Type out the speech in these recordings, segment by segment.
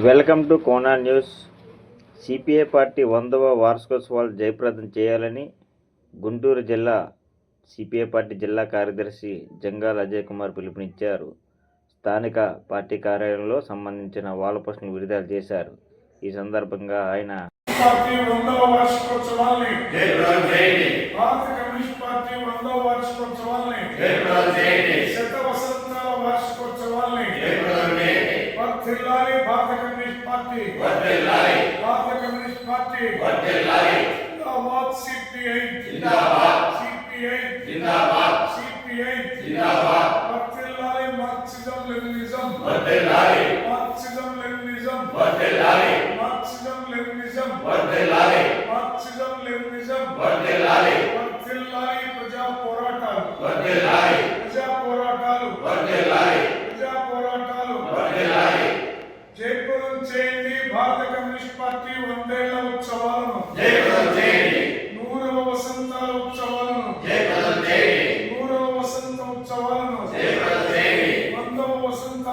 Welcome to Kona news. CPI party వందవ వార్షికోత్సవాలు జయప్రదం చేయాలని గుంటూరు జిల్లా సిపిఐ పార్టీ జిల్లా కార్యదర్శి జంగాల అజయ్ కుమార్ పిలుపునిచ్చారు. స్థానిక పార్టీ కార్యాలయంలో సంబంధించిన వాళ్ళపోస్టును విడుదల చేశారు. ఈ సందర్భంగా ఆయన పార్టీ కమ్యూనిస్ట్ వార్షికోత్సవాల్ని కమ్యూనిస్ట్ పార్టీ వర్ధిల్లాలి జిందాబాద్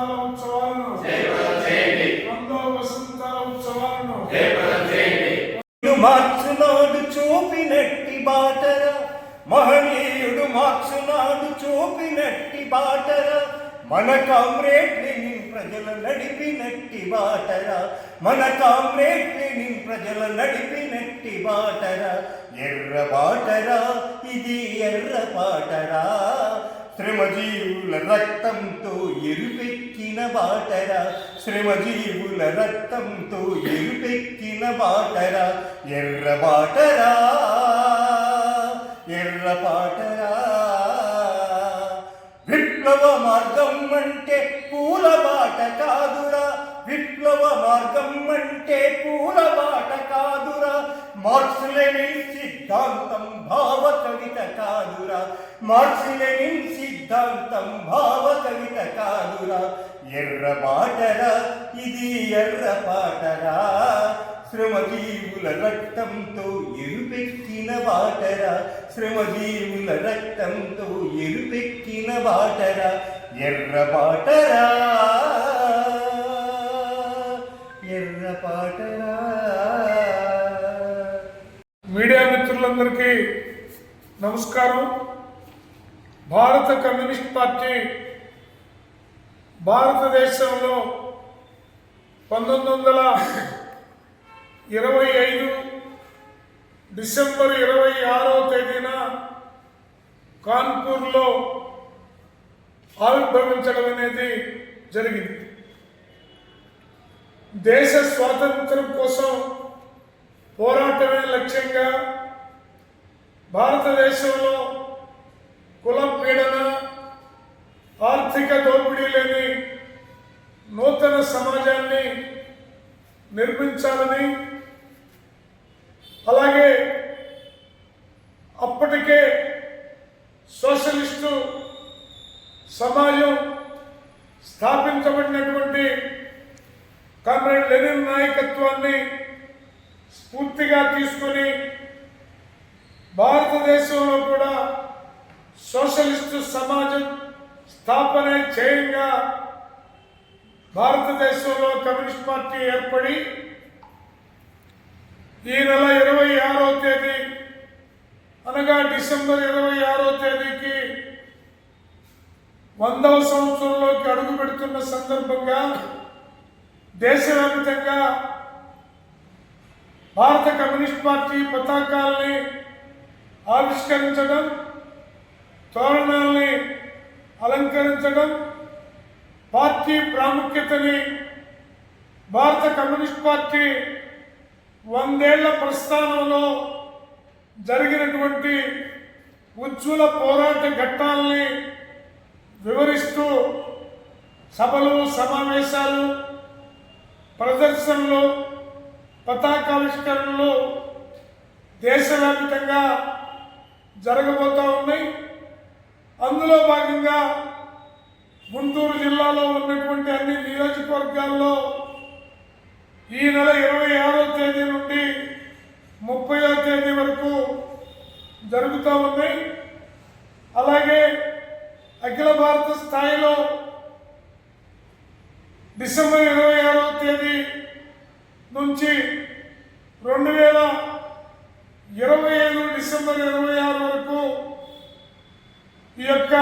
వసంతాల ఉత్సవాలను జయప్రదం చేయండి వందవ వసంతాల ఉత్సవాలను మార్చునాడు చూపినట్టి బాటర. మహనీయుడు మార్చునాడు చూపినట్టి బాటర. మన కామ్రేడ్ లెనిన్ ప్రజల నడిపినట్టి బాటర. మన కామ్రేడ్ ప్రజల నడిపినట్టి ఎర్ర బాటరా ఇది ఎర్ర బాటరా. శ్రమజీవుల రక్తంతో ఎరుపెక్కిన బాటరా. శ్రమజీవుల రక్తంతో ఎరుపెక్కిన బాటరా. ఎర్ర బాటరా. ఎర్ర బాటరా. విప్లవ మార్గం అంటే పూల బాట కాదురా. విప్లవ మార్గం అంటే పూల బాట కాదురా. మార్క్స్ లెనిన్ సిద్ధాంతం భావ కవిత కాదురా మార్చిన సిద్ధాంతం భావ కవిత కాదురా ఎర్ర పాటరా ఇది ఎర్ర పాటరా శ్రమజీవుల రక్తంతో ఎరుపెక్కిన బాటరా శ్రమజీవుల రక్తంతో ఎరుపెక్కిన బాటరా ఎర్ర పాటరా ఎర్ర పాటరా మీడియా మిత్రులందరికీ నమస్కారం. భారత కమ్యూనిస్ట్ పార్టీ భారతదేశంలో పంతొమ్మిది వందల ఇరవై ఐదు డిసెంబర్ ఇరవై ఆరో తేదీన కాన్పూర్లో ఆవిర్భవించడం అనేది జరిగింది. దేశ స్వాతంత్రం కోసం పోరాటమే లక్ష్యంగా భారతదేశంలో కుల పీడన ఆర్థిక దోపిడీ లేని నూతన సమాజాన్ని నిర్మించాలని అలాగే అప్పటికే సోషలిస్టు సమాజం స్థాపించబడినటువంటి కామ్రేడ్ లెనిన్ నాయకత్వాన్ని స్ఫూర్తిగా తీసుకొని భారతదేశంలో కూడా సోషలిస్టు సమాజం స్థాపన చేయంగా భారతదేశంలో కమ్యూనిస్ట్ పార్టీ ఏర్పడి ఈ నెల ఇరవై ఆరో తేదీ అనగా డిసెంబర్ ఇరవై ఆరో తేదీకి వందవ సంవత్సరంలోకి అడుగు పెడుతున్న సందర్భంగా దేశవ్యాప్తంగా భారత కమ్యూనిస్ట్ పార్టీ పతాకాల్ని ఆవిష్కరించడం తోరణాల్ని అలంకరించడం పార్టీ ప్రాముఖ్యతని భారత కమ్యూనిస్ట్ పార్టీ వందేళ్ళ ప్రస్థానంలో జరిగినటువంటి ఉజ్వల పోరాట ఘట్టాలని వివరిస్తూ సభలు సమావేశాలు ప్రదర్శనలు పతాకావిష్కరణలు దేశవ్యాప్తంగా జరగబోతూ ఉన్నాయి. అందులో భాగంగా గుంటూరు జిల్లాలో ఉన్నటువంటి అన్ని నియోజకవర్గాల్లో ఈ నెల ఇరవై ఆరో తేదీ నుండి ముప్పయో తేదీ వరకు జరుగుతూ ఉన్నాయి. అలాగే అఖిల భారత స్థాయిలో డిసెంబర్ ఇరవై ఆరో నుంచి రెండు వేల ఇరవై ఐదు డిసెంబర్ ఇరవై ఆరు వరకు ఈ యొక్క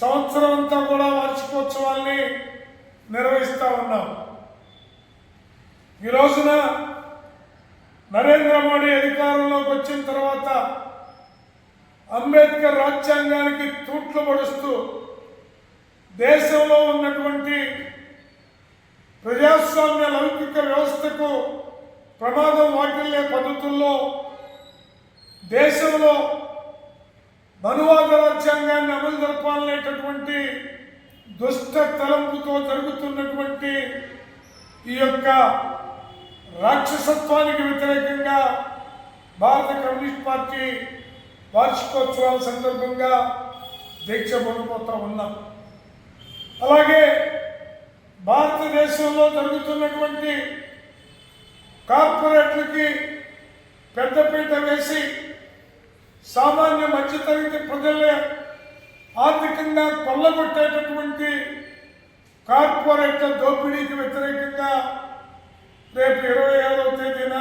సంవత్సరం అంతా కూడా వార్షికోత్సవాల్ని నిర్వహిస్తూ ఉన్నాం. ఈ రోజున నరేంద్ర మోడీ అధికారంలోకి వచ్చిన తర్వాత అంబేద్కర్ రాజ్యాంగానికి తూట్లు పడుస్తూ దేశంలో ఉన్నటువంటి ఆర్థిక వ్యవస్థకు ప్రమాదం వాటిల్లే పద్ధతుల్లో దేశంలో మనువాద రాజ్యాంగాన్ని అమలు జరపాలనేటటువంటి దుష్ట తలంపుతో జరుగుతున్నటువంటి ఈ యొక్క రాక్షసత్వానికి వ్యతిరేకంగా భారత కమ్యూనిస్ట్ పార్టీ వార్షికోత్సవాల సందర్భంగా దీక్ష పొందిపోతూ ఉన్నాం అలాగే భారతదేశంలో జరుగుతున్నటువంటి కార్పొరేట్లకి పెద్దపీట వేసి సామాన్య మధ్యతరగతి ప్రజలే ఆర్థికంగా కొల్లగొట్టేటటువంటి కార్పొరేట్ల దోపిడీకి వ్యతిరేకంగా రేపు ఇరవై ఏడవ తేదీన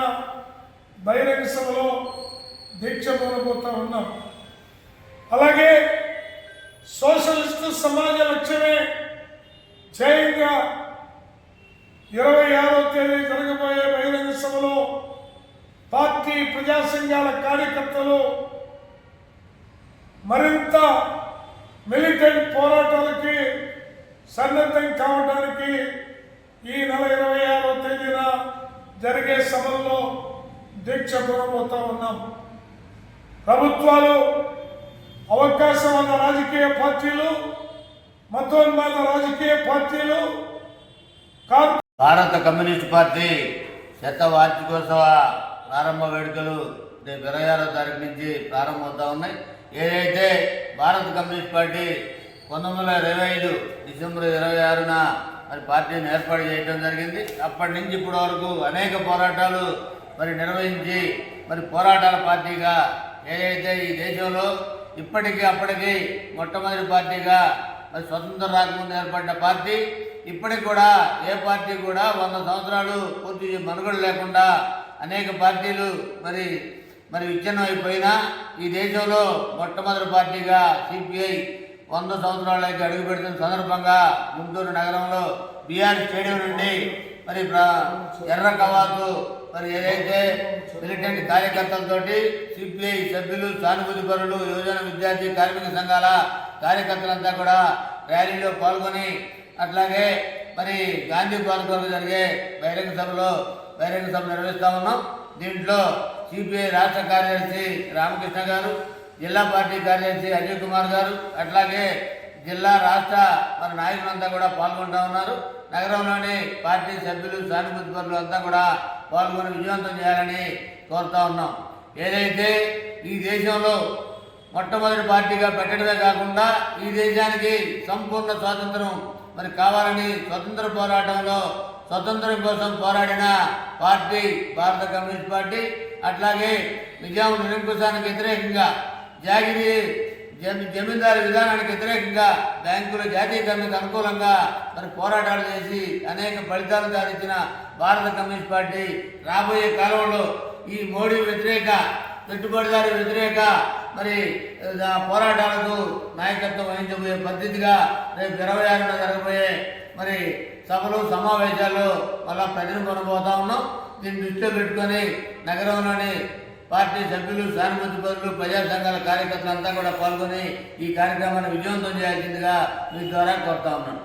బహిరంగ సభలో దీక్ష పొందబోతా ఉన్నాం. అలాగే సోషలిస్టు సమాజ లక్ష్యమే జయంగా ఇరవై ఆరో తేదీ జరగబోయే బహిరంగ సభలో పార్టీ ప్రజా సంఘాల కార్యకర్తలు మరింత మిలిటెంట్ పోరాటాలకి సన్నద్ధం కావడానికి ఈ నెల ఇరవై ఆరో తేదీన జరిగే సభల్లో దీక్ష కోరబోతా ఉన్నాం. ప్రభుత్వాలు అవకాశం ఉన్న రాజకీయ పార్టీలు మతోన్మాద రాజకీయ పార్టీలు భారత కమ్యూనిస్ట్ పార్టీ శత వార్షికోత్సవ ప్రారంభ వేడుకలు రేపు ఇరవై ఆరో తారీఖు నుంచి ప్రారంభమవుతా ఉన్నాయి. ఏదైతే భారత కమ్యూనిస్ట్ పార్టీ పంతొమ్మిది వందల ఇరవై ఐదు డిసెంబర్ ఇరవై ఆరున మరి పార్టీని ఏర్పాటు చేయడం జరిగింది. అప్పటి నుంచి ఇప్పటి వరకు అనేక పోరాటాలు మరి నిర్వహించి మరి పోరాటాల పార్టీగా ఏదైతే ఈ దేశంలో ఇప్పటికీ అప్పటికి మొట్టమొదటి పార్టీగా అది స్వతంత్రం రాకముందు ఏర్పడిన పార్టీ ఇప్పటికి కూడా ఏ పార్టీ కూడా వంద సంవత్సరాలు పూర్తి మనుగడ లేకుండా అనేక పార్టీలు మరి మరి విచ్ఛిన్నం ఈ దేశంలో మొట్టమొదటి పార్టీగా సిపిఐ వంద సంవత్సరాలకి అడుగుపెడుతున్న సందర్భంగా గుంటూరు నగరంలో బీఆర్ స్టేడియం నుండి మరి ఎర్ర కవాతు. మరి ఏదైతే మిలిటెంట్ కార్యకర్తలతోటి సిపిఐ సభ్యులు సానుభూతి పరులు యువజన విద్యార్థి కార్మిక సంఘాల కార్యకర్తలంతా కూడా ర్యాలీలో పాల్గొని అట్లాగే మరి గాంధీ పార్క్ వరకు జరిగే బహిరంగ సభలో బహిరంగ సభ నిర్వహిస్తా ఉన్నాం. దీంట్లో సిపిఐ రాష్ట్ర కార్యదర్శి రామకృష్ణ గారు జిల్లా పార్టీ కార్యదర్శి అజయ్ కుమార్ గారు అట్లాగే జిల్లా రాష్ట్ర మరి నాయకులంతా కూడా పాల్గొంటా ఉన్నారు. నగరంలోని పార్టీ సభ్యులు సానుభూతి పనులు అంతా కూడా పాల్గొని విజయవంతం చేయాలని కోరుతా ఉన్నాం. ఏదైతే ఈ దేశంలో మొట్టమొదటి పార్టీగా పెట్టడమే కాకుండా ఈ దేశానికి సంపూర్ణ స్వాతంత్రం మరి కావాలని స్వతంత్ర పోరాటంలో స్వతంత్రం కోసం పోరాడిన పార్టీ భారత కమ్యూనిస్ట్ పార్టీ అట్లాగే నిజాం నిరంకుశానికి వ్యతిరేకంగా జాగిరి జమీందారు విధానానికి వ్యతిరేకంగా బ్యాంకుల జాతీయకరణకు అనుకూలంగా మరి పోరాటాలు చేసి అనేక ఫలితాలు సాధించిన భారత కమ్యూనిస్ట్ పార్టీ రాబోయే కాలంలో ఈ మోడీ వ్యతిరేక పెట్టుబడిదారు వ్యతిరేక మరి పోరాటాలకు నాయకత్వం వహించబోయే పద్ధతిగా రేపు ఇరవై ఆరున జరగబోయే మరి సభలు సమావేశాలు మళ్ళా ప్రజలు కొనబోతా ఉన్నాం. దీన్ని దృష్టిలో పెట్టుకొని నగరంలోని పార్టీ సభ్యులు సానుభూతి పరులు ప్రజా సంఘాల కార్యకర్తలు అంతా కూడా పాల్గొని ఈ కార్యక్రమాన్ని విజయవంతం చేయాల్సిందిగా మీ ద్వారా కోరుతా ఉన్నాను.